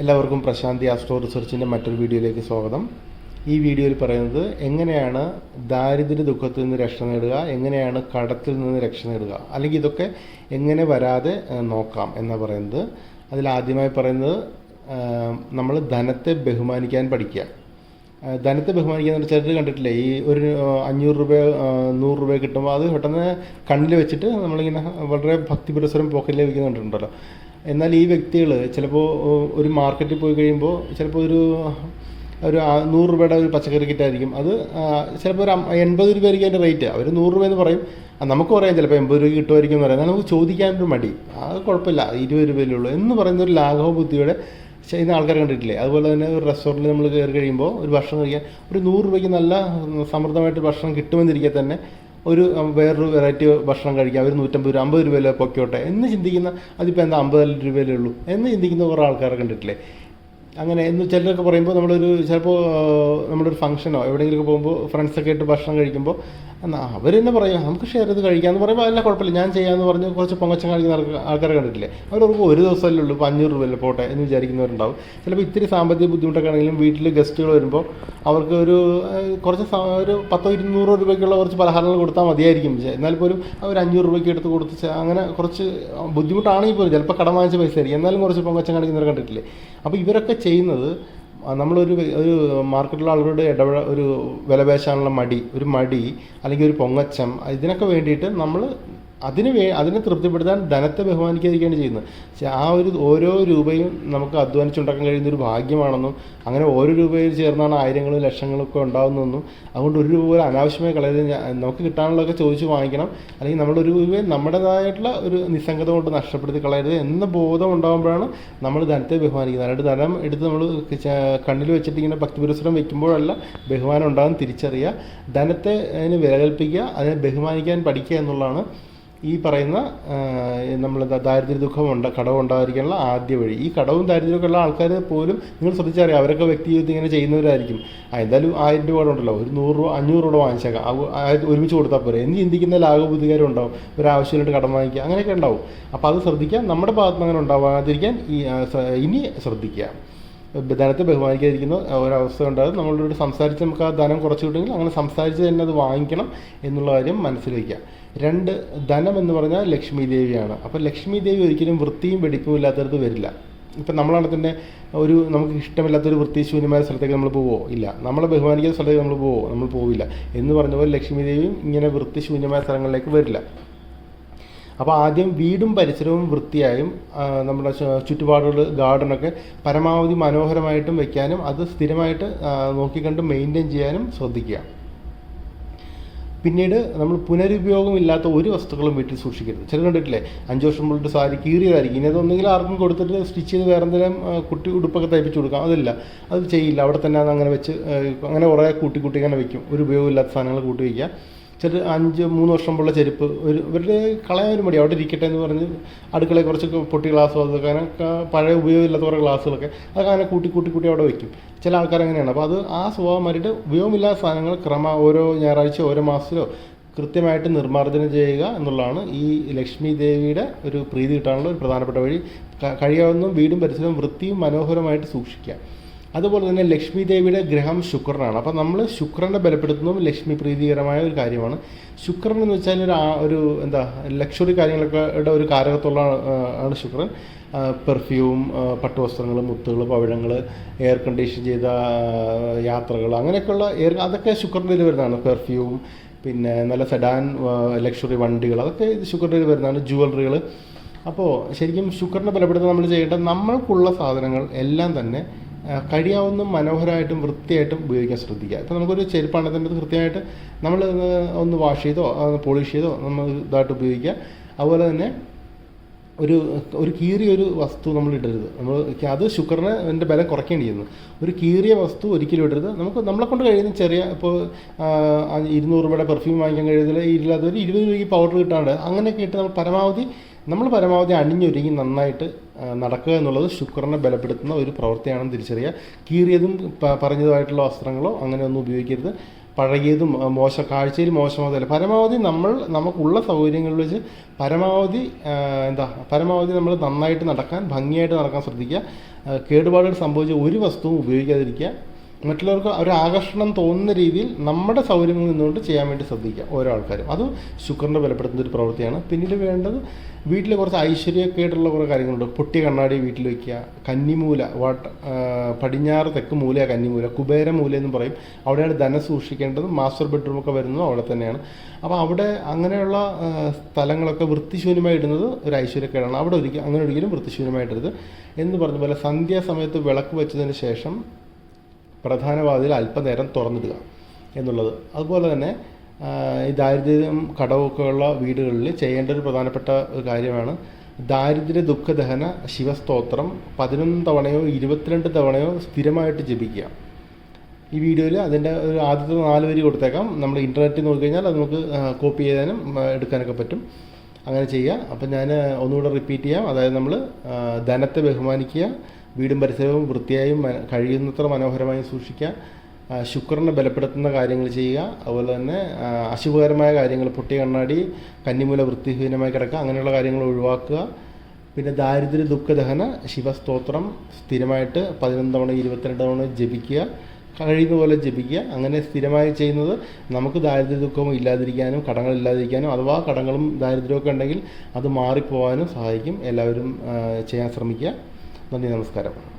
എല്ലാവർക്കും പ്രശാന്തി ആസ്ട്രോ റിസർച്ചിന്റെ മറ്റൊരു വീഡിയോയിലേക്ക് സ്വാഗതം. ഈ വീഡിയോയിൽ പറയുന്നത് എങ്ങനെയാണ് ദാരിദ്ര്യ ദുഃഖത്തിൽ നിന്ന് രക്ഷ നേടുക എങ്ങനെയാണ് കടത്തിൽ നിന്ന് രക്ഷ നേടുക അല്ലെങ്കിൽ ഇതൊക്കെ എങ്ങനെ വരാതെ നോക്കാം എന്നാണ് പറയുന്നത്. അതിൽ ആദ്യമായി പറയുന്നത് നമ്മൾ ധനത്തെ ബഹുമാനിക്കാൻ പഠിക്കുക. ധനത്തെ ബഹുമാനിക്കുക എന്ന് ചിലർ കണ്ടിട്ടില്ലേ? ഈ ഒരു അഞ്ഞൂറ് രൂപ നൂറ് രൂപ കിട്ടുമ്പോൾ അത് പെട്ടെന്ന് കണ്ണിൽ വെച്ചിട്ട് നമ്മളിങ്ങനെ വളരെ ഭക്തിപുരസ്വരം പോക്കറ്റിൽ കണ്ടിട്ടുണ്ടല്ലോ എന്നാൽ ഈ വ്യക്തികൾ ചിലപ്പോൾ ഒരു മാർക്കറ്റിൽ പോയി കഴിയുമ്പോൾ ചിലപ്പോൾ ഒരു ഒരു നൂറ് രൂപയുടെ ഒരു പച്ചക്കറി കിറ്റായിരിക്കും അത് ചിലപ്പോൾ ഒരു എൺപത് രൂപയായിരിക്കും അതിന്റെ റേറ്റ് അവർ നൂറ് രൂപ എന്ന് പറയും നമുക്ക് പറയാം ചിലപ്പോൾ എൺപത് രൂപ കിട്ടുമായിരിക്കും എന്ന് പറയാം. നമുക്ക് നമുക്ക് ചോദിക്കാനൊരു മടി. അത് കുഴപ്പമില്ല. ഇരുപത് രൂപയിലേ ഉള്ളൂ എന്ന് പറയുന്ന ഒരു ലാഘവ ബുദ്ധിയുടെ ചെയ്യുന്ന ആൾക്കാരെ കണ്ടിട്ടില്ലേ? അതുപോലെ തന്നെ ഒരു റെസ്റ്റോറന്റിൽ നമ്മൾ കയറി കഴിയുമ്പോൾ ഒരു ഭക്ഷണം കഴിക്കാൻ ഒരു നൂറ് രൂപയ്ക്ക് നല്ല സമൃദ്ധമായിട്ട് ഭക്ഷണം കിട്ടുമെന്നിരിക്കെ തന്നെ ഒരു വേറൊരു വെറൈറ്റി ഭക്ഷണം കഴിക്കാം അവർ നൂറ്റമ്പത് രൂപ അമ്പത് രൂപയിലെ പൊക്കോട്ടെ എന്ന് ചിന്തിക്കുന്ന അതിപ്പോൾ എന്താ അമ്പത് രൂപയിലേ ഉള്ളൂ? എന്ന് ചിന്തിക്കുന്ന കുറേ ആൾക്കാരെ കണ്ടിട്ടില്ലേ? അങ്ങനെ എന്ന് ചിലരൊക്കെ പറയുമ്പോൾ നമ്മളൊരു ചിലപ്പോൾ നമ്മളൊരു ഫംഗ്ഷനോ എവിടെയെങ്കിലുമൊക്കെ പോകുമ്പോൾ ഫ്രണ്ട്സൊക്കെ ആയിട്ട് ഭക്ഷണം കഴിക്കുമ്പോൾ എന്നാ അവർ തന്നെ പറയും നമുക്ക് ഷെയർ ചെയ്ത് കഴിക്കാമെന്ന് പറയുമ്പോൾ അല്ല കുഴപ്പമില്ല ഞാൻ ചെയ്യാമെന്ന് പറഞ്ഞ് കുറച്ച് പൊങ്ങച്ചം ആൾക്കാർ- ആൾക്കാരെ കണ്ടിട്ടില്ലേ? അവർക്ക് ഒരു ദിവസമല്ലേ ഉള്ളൂ ഇപ്പോൾ അഞ്ഞൂറ് രൂപയല്ലേ പോട്ടെ എന്ന് വിചാരിക്കുന്നവരുണ്ടാവും. ചിലപ്പോൾ ഇത്തിരി സാമ്പത്തിക ബുദ്ധിമുട്ടൊക്കെ ആണെങ്കിലും വീട്ടിൽ ഗസ്റ്റുകൾ വരുമ്പോൾ അവർക്ക് ഒരു കുറച്ച് ഒരു പത്തോ ഇരുന്നൂറോ രൂപയ്ക്കുള്ള കുറച്ച് പലഹാരങ്ങൾ കൊടുത്താൽ മതിയായിരിക്കും. എന്നാൽ പോലും അവർ അഞ്ഞൂറ് രൂപയ്ക്ക് എടുത്ത് കൊടുത്ത് അങ്ങനെ കുറച്ച് ബുദ്ധിമുട്ടാണെങ്കിൽ പോലും ചിലപ്പോൾ കടം വാങ്ങിച്ച പൈസ ആയിരിക്കും എന്നാലും കുറച്ച് പൊങ്ങച്ചം കാണിക്കുന്നവരെ കണ്ടിട്ടില്ലേ? അപ്പോൾ ഇവരൊക്കെ ചെയ്യുന്നത് നമ്മളൊരു ഒരു മാർക്കറ്റിലുള്ള ആളുകളുടെ ഇടപെട ഒരു വിലപേശാനുള്ള മടി ഒരു മടി അല്ലെങ്കിൽ ഒരു പൊങ്ങച്ചം ഇതിനൊക്കെ വേണ്ടിയിട്ട് നമ്മൾ അതിന് വേ അതിനെ തൃപ്തിപ്പെടുത്താൻ ധനത്തെ ബഹുമാനിക്കാതിരിക്കുകയാണ് ചെയ്യുന്നത്. പക്ഷേ ആ ഒരു ഓരോ രൂപയും നമുക്ക് അധ്വാനിച്ചുണ്ടാക്കാൻ കഴിയുന്ന ഒരു ഭാഗ്യമാണെന്നും അങ്ങനെ ഓരോ രൂപയിൽ ചേർന്നാണ് ആയിരങ്ങളും ലക്ഷങ്ങളും ഒക്കെ ഉണ്ടാകുന്നതെന്നും അതുകൊണ്ട് ഒരു രൂപ പോലും അനാവശ്യമായി കളയത് നമുക്ക് കിട്ടാനുള്ളതൊക്കെ ചോദിച്ച് വാങ്ങിക്കണം. അല്ലെങ്കിൽ നമ്മളൊരു രൂപയെ നമ്മുടേതായിട്ടുള്ള ഒരു നിസ്സംഗത കൊണ്ട് നഷ്ടപ്പെടുത്തി കളയരുത് എന്ന ബോധം ഉണ്ടാകുമ്പോഴാണ് നമ്മൾ ധനത്തെ ബഹുമാനിക്കുന്നത്. അതായത് ധനം എടുത്ത് നമ്മൾ കണ്ണിൽ വെച്ചിട്ട് ഇങ്ങനെ ഭക്തിപുരസ്സരം വെക്കുമ്പോഴല്ല ബഹുമാനം ഉണ്ടാകും തിരിച്ചറിയുക. ധനത്തെ അതിന് വില കൽപ്പിക്കുക അതിനെ ബഹുമാനിക്കാൻ പഠിക്കുക എന്നുള്ളതാണ് ഈ പറയുന്ന നമ്മൾ ദാരിദ്ര്യ ദുഃഖം ഉണ്ട് കടവ് ഉണ്ടായിരിക്കാനുള്ള ആദ്യ വഴി. ഈ കടവും ദാരിദ്ര്യമൊക്കെ ഉള്ള ആൾക്കാർ പോലും നിങ്ങൾ ശ്രദ്ധിച്ചറിയാം അവരൊക്കെ വ്യക്തി ജീവിതത്തിൽ ഇങ്ങനെ ചെയ്യുന്നവരായിരിക്കും. എന്തായാലും ആയിരം രൂപ ഉണ്ടല്ലോ ഒരു നൂറ് രൂപ അഞ്ഞൂറ് രൂപ വാങ്ങിച്ചേക്കാം. ഒരുമിച്ച് കൊടുത്താൽ പോരെ. എന്ന് ചിന്തിക്കുന്ന ലാഘബുദ്ധികാരം ഉണ്ടാവും ഒരു ആവശ്യമായിട്ട് കടം വാങ്ങിക്കുക. അങ്ങനെയൊക്കെ ഉണ്ടാവും. അപ്പോൾ അത് ശ്രദ്ധിക്കാം. നമ്മുടെ ഭാഗത്ത് അങ്ങനെ ഉണ്ടാവാതിരിക്കാൻ ഈ ഇനി ശ്രദ്ധിക്കുക. ധനത്തെ ബഹുമാനിക്കാതിരിക്കുന്ന ഒരവസ്ഥ ഉണ്ടാകും നമ്മളോട് സംസാരിച്ച് നമുക്ക് ആ ധനം കുറച്ച് കിട്ടുമെങ്കിൽ അങ്ങനെ സംസാരിച്ച് തന്നെ അത് വാങ്ങിക്കണം എന്നുള്ള കാര്യം മനസ്സിൽ വയ്ക്കുക. രണ്ട് ധനം എന്ന് പറഞ്ഞാൽ ലക്ഷ്മി ദേവിയാണ് അപ്പോൾ ലക്ഷ്മി ദേവി ഒരിക്കലും വൃത്തിയും വെടിപ്പും ഇല്ലാത്തടത്ത് വരില്ല. ഇപ്പം നമ്മളാണ് തന്നെ ഒരു നമുക്ക് ഇഷ്ടമില്ലാത്തൊരു വൃത്തിശൂന്യമായ സ്ഥലത്തേക്ക് നമ്മൾ പോവോ? ഇല്ല. നമ്മളെ ബഹുമാനിക്കുന്ന സ്ഥലത്തേക്ക് നമ്മൾ പോവോ? നമ്മൾ പോവില്ല. എന്ന് പറഞ്ഞ പോലെ ലക്ഷ്മി ദേവിയും ഇങ്ങനെ വൃത്തിശൂന്യമായ സ്ഥലങ്ങളിലേക്ക് വരില്ല. അപ്പോൾ ആദ്യം വീടും പരിസരവും വൃത്തിയായും നമ്മുടെ ചുറ്റുപാടുകൾ ഗാർഡനൊക്കെ പരമാവധി മനോഹരമായിട്ടും വെക്കാനും അത് സ്ഥിരമായിട്ട് നോക്കിക്കണ്ട് മെയിന്റെയിൻ ചെയ്യാനും ശ്രദ്ധിക്കുക. പിന്നീട് നമ്മൾ പുനരുപയോഗമില്ലാത്ത ഒരു വസ്തുക്കളും വീട്ടിൽ സൂക്ഷിക്കരുത്. ചില കണ്ടിട്ടില്ലേ? അഞ്ച് വർഷം മുകളിൽ സാരി കീറിയതായിരിക്കും. ഇനി അതൊന്നെങ്കിൽ ആർക്കും കൊടുത്തിട്ട് സ്റ്റിച്ച് ചെയ്ത് വേറെ എന്തെങ്കിലും കുട്ടി ഉടുപ്പൊക്കെ തയ്പ്പിച്ച് കൊടുക്കാം. അതില്ല. അത് ചെയ്യില്ല. അവിടെ തന്നെ അത് അങ്ങനെ വെച്ച് അങ്ങനെ കുറേ കൂട്ടി കൂട്ടി ഇങ്ങനെ വെക്കും. ഒരു ഉപയോഗമില്ലാത്ത സാധനങ്ങൾ കൂട്ടി വയ്ക്കുക ചില അഞ്ച് മൂന്ന് വർഷം മുമ്പുള്ള ചെരുപ്പ് ഒരു ഇവരുടെ കളയാൻ ഒരു മടി അവിടെ ഇരിക്കട്ടെ എന്ന് പറഞ്ഞ് അടുക്കളയിൽ കുറച്ച് പൊട്ടി ഗ്ലാസ് അതൊക്കെ അങ്ങനെ പഴയ ഉപയോഗമില്ലാത്ത കുറേ ഗ്ലാസ്സുകളൊക്കെ അതൊക്കെ അങ്ങനെ കൂട്ടി കൂട്ടി കൂട്ടി അവിടെ വയ്ക്കും ചില ആൾക്കാർ അങ്ങനെയാണ്. അപ്പോൾ അത് ആ സ്വഭാവം മാറിയിട്ട് ഉപയോഗമില്ലാത്ത സാധനങ്ങൾ ക്രമ ഓരോ ഞായറാഴ്ച ഓരോ മാസത്തിലോ കൃത്യമായിട്ട് നിർമ്മാർജനം ചെയ്യുക എന്നുള്ളതാണ് ഈ ലക്ഷ്മി ദേവിയുടെ ഒരു പ്രീതി കിട്ടാനുള്ള ഒരു പ്രധാനപ്പെട്ട വഴി. കഴിയാവുന്ന വീടും പരിസരവും വൃത്തിയും മനോഹരമായിട്ട് സൂക്ഷിക്കുക. അതുപോലെ തന്നെ ലക്ഷ്മി ദേവിയുടെ ഗ്രഹം ശുക്രനാണ്. അപ്പോൾ നമ്മൾ ശുക്രനെ ബലപ്പെടുത്തുന്നതും ലക്ഷ്മി പ്രീതികരമായ ഒരു കാര്യമാണ്. ശുക്രൻ എന്ന് വെച്ചാൽ ഒരു ഒരു എന്താ ലക്ഷറി കാര്യങ്ങളൊക്കെ ഒരു കാരകത്തുള്ള ആണ് ശുക്രൻ. പെർഫ്യൂം പട്ടുവസ്ത്രങ്ങൾ മുത്തുകൾ പവിഴങ്ങൾ എയർ കണ്ടീഷൻ ചെയ്ത യാത്രകൾ അങ്ങനെയൊക്കെയുള്ള എയർ അതൊക്കെ ശുക്രന്റെ വരുന്നതാണ്. പെർഫ്യൂം പിന്നെ നല്ല സെഡാൻ ലക്ഷറി വണ്ടികൾ അതൊക്കെ ശുക്രന്റെ വരുന്നതാണ്. ജുവലറികൾ അപ്പോൾ ശരിക്കും ശുക്രനെ ബലപ്പെടുത്താൻ നമ്മൾ ചെയ്യേണ്ട നമ്മൾക്കുള്ള സാധനങ്ങൾ എല്ലാം തന്നെ കഴിയാവുന്ന മനോഹരമായിട്ടും വൃത്തിയായിട്ടും ഉപയോഗിക്കാൻ ശ്രദ്ധിക്കുക. ഇപ്പോൾ നമുക്കൊരു ചെരുപ്പാണെങ്കിൽ തന്നെ അത് കൃത്യമായിട്ട് നമ്മൾ ഒന്ന് വാഷ് ചെയ്തോ പോളിഷ് ചെയ്തോ നമ്മൾ ഇതായിട്ട് ഉപയോഗിക്കുക. അതുപോലെ തന്നെ ഒരു ഒരു കീറിയ ഒരു വസ്തു നമ്മൾ ഇടരുത്. നമ്മൾ അത് ഷുഗറിനെ അതിന്റെ ബലം കുറയ്ക്കേണ്ടി ചെയ്യുന്നു ഒരു കീറിയ വസ്തു ഒരിക്കലും ഇടരുത്. നമുക്ക് നമ്മളെ കൊണ്ട് കഴിയുന്ന ചെറിയ ഇപ്പോൾ ഇരുന്നൂറ് രൂപയുടെ പെർഫ്യൂം വാങ്ങിക്കാൻ കഴിയുന്നില്ല ഇല്ലാത്ത ഒരു ഇരുപത് രൂപയ്ക്ക് പൗഡർ കിട്ടാണ്ട് അങ്ങനെയൊക്കെ ഇട്ട് നമ്മൾ പരമാവധി നമ്മൾ പരമാവധി അണിഞ്ഞൊരുങ്ങി നന്നായിട്ട് നടക്കുക എന്നുള്ളത് ശുക്രനെ ബലപ്പെടുത്തുന്ന ഒരു പ്രവൃത്തിയാണെന്ന് തിരിച്ചറിയുക. കീറിയതും പറഞ്ഞതുമായിട്ടുള്ള വസ്ത്രങ്ങളോ അങ്ങനെയൊന്നും ഉപയോഗിക്കരുത്. പഴകിയതും മോശ കാഴ്ചയിൽ മോശമാകത്തില്ല പരമാവധി നമ്മൾ നമുക്കുള്ള സൗകര്യങ്ങളിൽ വെച്ച് പരമാവധി എന്താ പരമാവധി നമ്മൾ നന്നായിട്ട് നടക്കാൻ ഭംഗിയായിട്ട് നടക്കാൻ ശ്രദ്ധിക്കുക. കേടുപാടുകൾ സംഭവിച്ച ഒരു വസ്തുവും ഉപയോഗിക്കാതിരിക്കുക. മറ്റുള്ളവർക്ക് ഒരു ആകർഷണം തോന്നുന്ന രീതിയിൽ നമ്മുടെ സൗകര്യങ്ങളിൽ നിന്നുകൊണ്ട് ചെയ്യാൻ വേണ്ടി ശ്രദ്ധിക്കുക ഓരോ ആൾക്കാരും. അത് ശുക്രനെ ബലപ്പെടുത്തുന്ന ഒരു പ്രവൃത്തിയാണ്. പിന്നീട് വേണ്ടത് വീട്ടിൽ കുറച്ച് ഐശ്വര്യമൊക്കെയായിട്ടുള്ള കുറേ കാര്യങ്ങളുണ്ട്. പൊട്ടിയ കണ്ണാടി വീട്ടിൽ വയ്ക്കുക കന്നിമൂല വാട്ട പടിഞ്ഞാറ് തെക്ക് മൂല കന്നിമൂല കുബേരമൂല എന്ന് പറയും. അവിടെയാണ് ധനം സൂക്ഷിക്കേണ്ടത് മാസ്റ്റർ ബെഡ്റൂമൊക്കെ വരുന്നതും അവിടെ തന്നെയാണ്. അപ്പോൾ അവിടെ അങ്ങനെയുള്ള സ്ഥലങ്ങളൊക്കെ വൃത്തിശൂന്യമായി ഇടുന്നത് ഒരു ഐശ്വര്യക്കേടാണ്. അവിടെ ഒരിക്കലും അങ്ങനെ ഒരിക്കലും വൃത്തിശൂന്യമായിട്ടരുത് എന്ന് പറഞ്ഞ പോലെ സന്ധ്യാസമയത്ത് വിളക്ക് വെച്ചതിന് ശേഷം പ്രധാന വാതിൽ അല്പനേരം തുറന്നിടുക എന്നുള്ളത്. അതുപോലെ തന്നെ ഈ ദാരിദ്ര്യം കടമൊക്കെ ഉള്ള വീടുകളിൽ ചെയ്യേണ്ട ഒരു പ്രധാനപ്പെട്ട ഒരു കാര്യമാണ് ദാരിദ്ര്യ ദുഃഖദഹന ശിവസ്തോത്രം പതിനൊന്ന് തവണയോ ഇരുപത്തിരണ്ട് തവണയോ സ്ഥിരമായിട്ട് ജപിക്കുക. ഈ വീഡിയോയിൽ അതിന്റെ ഒരു ആദ്യത്തെ നാല് വരി കൊടുത്തേക്കാം. നമ്മൾ ഇന്റർനെറ്റിൽ നോക്കിക്കഴിഞ്ഞാൽ അത് നമുക്ക് കോപ്പി ചെയ്യാനും എടുക്കാനൊക്കെ പറ്റും. അങ്ങനെ ചെയ്യുക അപ്പം ഞാൻ ഒന്നുകൂടെ റിപ്പീറ്റ് ചെയ്യാം. അതായത് നമ്മൾ ധനത്തെ ബഹുമാനിക്കുക വീടും പരിസരവും വൃത്തിയായും കഴിയുന്നത്ര മനോഹരമായും സൂക്ഷിക്കുക ശുക്രനെ ബലപ്പെടുത്തുന്ന കാര്യങ്ങൾ ചെയ്യുക അതുപോലെ തന്നെ അശുഭകരമായ കാര്യങ്ങൾ പൊട്ടിയ കണ്ണാടി കന്നിമൂല വൃത്തിഹീനമായി കിടക്കുക അങ്ങനെയുള്ള കാര്യങ്ങൾ ഒഴിവാക്കുക. പിന്നെ ദാരിദ്ര്യ ദുഃഖദഹന ശിവസ്തോത്രം സ്ഥിരമായിട്ട് പതിനൊന്ന് തവണ ഇരുപത്തിരണ്ട് തവണ ജപിക്കുക. കഴിയുന്ന പോലെ ജപിക്കുക. അങ്ങനെ സ്ഥിരമായി ചെയ്യുന്നത് നമുക്ക് ദാരിദ്ര്യ ദുഃഖവും ഇല്ലാതിരിക്കാനും കടങ്ങൾ ഇല്ലാതിരിക്കാനും അഥവാ കടങ്ങളും ദാരിദ്ര്യവും ഒക്കെ ഉണ്ടെങ്കിൽ അത് മാറിപ്പോവാനും സഹായിക്കും. എല്ലാവരും ചെയ്യാൻ ശ്രമിക്കുക. നന്ദി നമസ്കാരം.